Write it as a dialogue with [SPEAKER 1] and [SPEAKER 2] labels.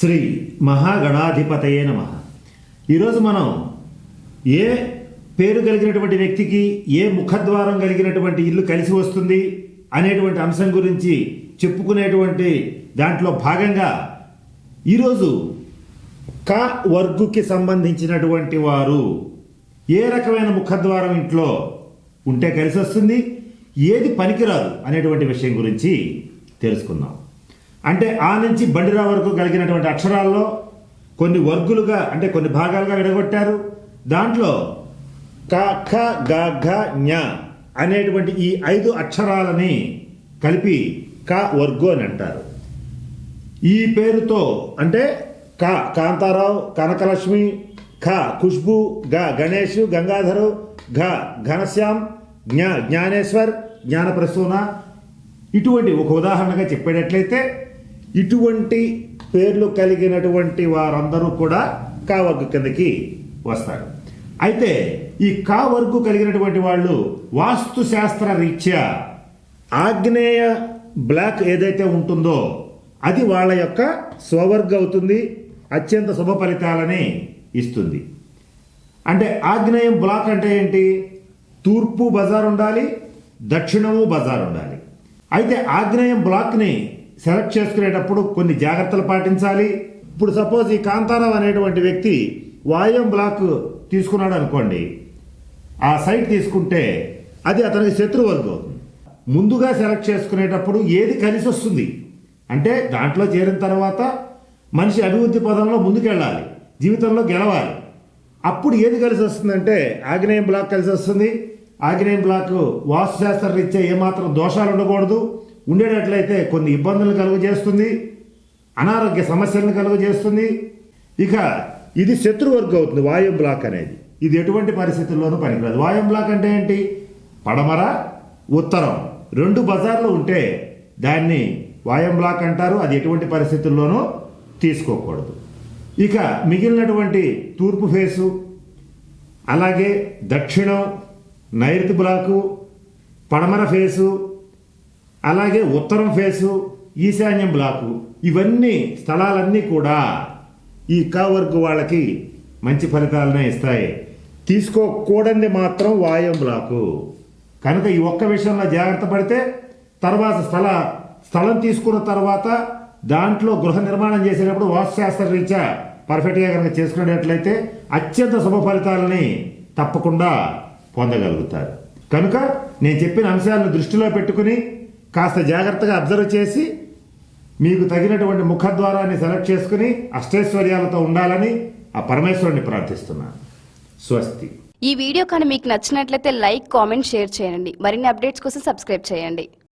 [SPEAKER 1] శ్రీ మహాగణాధిపతయే నమ. ఈరోజు మనం ఏ పేరు కలిగినటువంటి వ్యక్తికి ఏ ముఖద్వారం కలిగినటువంటి ఇల్లు కలిసి వస్తుంది అనేటువంటి అంశం గురించి చెప్పుకునేటువంటి దాంట్లో భాగంగా ఈరోజు క వర్గుకి సంబంధించినటువంటి వారు ఏ రకమైన ముఖద్వారం ఇంట్లో ఉంటే కలిసి వస్తుంది ఏది పనికిరాదు అనేటువంటి విషయం గురించి తెలుసుకుందాం. అంటే ఆ నుంచి బండిరా వరకు కలిగినటువంటి అక్షరాల్లో కొన్ని వర్గులుగా అంటే కొన్ని భాగాలుగా విడగొట్టారు. దాంట్లో క ఖ గ ఘ ఞ అనేటువంటి ఈ ఐదు అక్షరాలని కలిపి క వర్గు అని అంటారు. ఈ పేరుతో అంటే క కాంతారావు కనకలక్ష్మి ఖ ఖుష్బు గ గణేష్ గంగాధరు ఘ ఘనశ్యామ్ జ్ఞ జ్ఞానేశ్వర్ జ్ఞానప్రసూన. ఇటువంటి ఒక ఉదాహరణగా చెప్పేటట్లయితే ఇటువంటి పేర్లు కలిగినటువంటి వారందరూ కూడా కావర్గు కిందకి వస్తారు. అయితే ఈ కా వర్గు కలిగినటువంటి వాళ్ళు వాస్తు శాస్త్ర రీత్యా ఆగ్నేయ బ్లాక్ ఏదైతే ఉంటుందో అది వాళ్ళ యొక్క స్వవర్గ అవుతుంది అత్యంత శుభ ఫలితాలని ఇస్తుంది. అంటే ఆగ్నేయం బ్లాక్ అంటే ఏంటి? తూర్పు బజార్ ఉండాలి దక్షిణము బజార్ ఉండాలి. అయితే ఆగ్నేయం బ్లాక్ని సెలెక్ట్ చేసుకునేటప్పుడు కొన్ని జాగ్రత్తలు పాటించాలి. ఇప్పుడు సపోజ్ ఈ కాంతారావు అనేటువంటి వ్యక్తి వాయం బ్లాక్ తీసుకున్నాడు అనుకోండి. ఆ సైట్ తీసుకుంటే అది అతనికి శత్రువర్గం అవుతుంది. ముందుగా సెలెక్ట్ చేసుకునేటప్పుడు ఏది కలిసి వస్తుంది? అంటే దాంట్లో చేరిన తర్వాత మనిషి అభివృద్ధి పదంలో ముందుకెళ్ళాలి. జీవితంలో గెలవాలి. అప్పుడు ఏది కలిసి వస్తుందంటే ఆగ్నేయం బ్లాక్ కలిసి వస్తుంది. ఆగ్నేయం బ్లాక్ వాస్తుశాస్త్ర రీత్యా ఏమాత్రం దోషాలు ఉండకూడదు ఉండేటట్లయితే కొన్ని ఇబ్బందులు కలుగజేస్తుంది అనారోగ్య సమస్యలను కలుగజేస్తుంది. ఇక ఇది శత్రువర్గం అవుతుంది వాయు బ్లాక్ అనేది. ఇది ఎటువంటి పరిస్థితుల్లోనూ పనికిరాదు. వాయు బ్లాక్ అంటే ఏంటి? పడమర ఉత్తరం. రెండు బజార్లు ఉంటే దాన్ని వాయం బ్లాక్ అంటారు. అది ఎటువంటి పరిస్థితుల్లోనూ తీసుకోకూడదు. ఇక మిగిలినటువంటి తూర్పు ఫేసు అలాగే దక్షిణం నైరుతి బ్లాకు పడమర ఫేసు అలాగే ఉత్తరం ఫేసు ఈశాన్యం బ్లాకు. ఇవన్నీ స్థలాలన్నీ కూడా ఈ కా వాళ్ళకి మంచి ఫలితాలనే ఇస్తాయి. తీసుకోకూడంది మాత్రం వాయం బ్లాకు. కనుక ఈ ఒక్క విషయంలో జాగ్రత్త పడితే తర్వాత స్థల స్థలం తీసుకున్న తర్వాత దాంట్లో గృహ నిర్మాణం చేసేటప్పుడు వాస్తుశాస్త్ర రీత్యా పర్ఫెక్ట్గా కనుక చేసుకునేటట్లయితే అత్యంత శుభ ఫలితాలని తప్పకుండా పొందగలుగుతారు. కనుక నేను చెప్పిన అంశాలను దృష్టిలో పెట్టుకుని కాస్త జాగ్రత్తగా అబ్జర్వ్ చేసి మీకు తగినటువంటి ముఖద్వారాన్ని సెలెక్ట్ చేసుకుని అష్టైశ్వర్యాలతో ఉండాలని ఆ పరమేశ్వరుని ప్రార్థిస్తున్నాను స్వస్తి.
[SPEAKER 2] ఈ వీడియో కానీ మీకు నచ్చినట్లయితే లైక్ కామెంట్ షేర్ చేయండి. మరిన్ని అప్డేట్స్ కోసం సబ్స్క్రైబ్ చేయండి.